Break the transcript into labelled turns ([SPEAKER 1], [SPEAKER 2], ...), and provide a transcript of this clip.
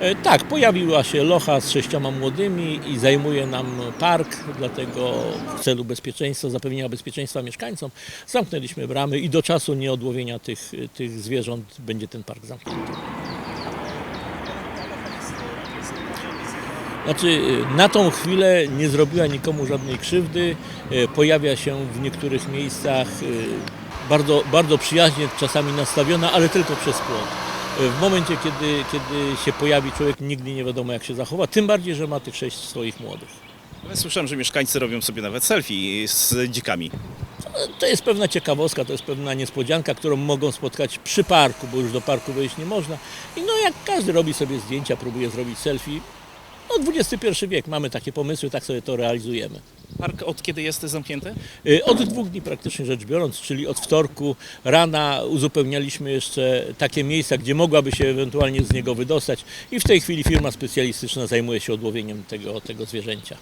[SPEAKER 1] E, Tak, pojawiła się locha z sześcioma młodymi i zajmuje nam park, dlatego w celu bezpieczeństwa, zapewnienia bezpieczeństwa mieszkańcom zamknęliśmy bramy i do czasu nieodłowienia tych, tych zwierząt będzie ten park zamknięty. Znaczy, y, na tą chwilę nie zrobiła nikomu żadnej krzywdy. Y, Pojawia się w niektórych miejscach bardzo, bardzo przyjaźnie, czasami nastawiona, ale tylko przez płot. W momencie, kiedy, kiedy się pojawi człowiek, nigdy nie wiadomo jak się zachowa, tym bardziej, że ma tych sześć swoich młodych.
[SPEAKER 2] Ale słyszałem, że mieszkańcy robią sobie nawet selfie z dzikami.
[SPEAKER 1] To jest pewna ciekawostka, to jest pewna niespodzianka, którą mogą spotkać przy parku, bo już do parku wejść nie można. I no jak każdy robi sobie zdjęcia, próbuje zrobić selfie, no XXI wiek, mamy takie pomysły, tak sobie to realizujemy.
[SPEAKER 2] Park od kiedy jest zamknięty?
[SPEAKER 1] Y, Od dwóch dni praktycznie rzecz biorąc, czyli od wtorku rana uzupełnialiśmy jeszcze takie miejsca, gdzie mogłaby się ewentualnie z niego wydostać i w tej chwili firma specjalistyczna zajmuje się odłowieniem tego, tego zwierzęcia.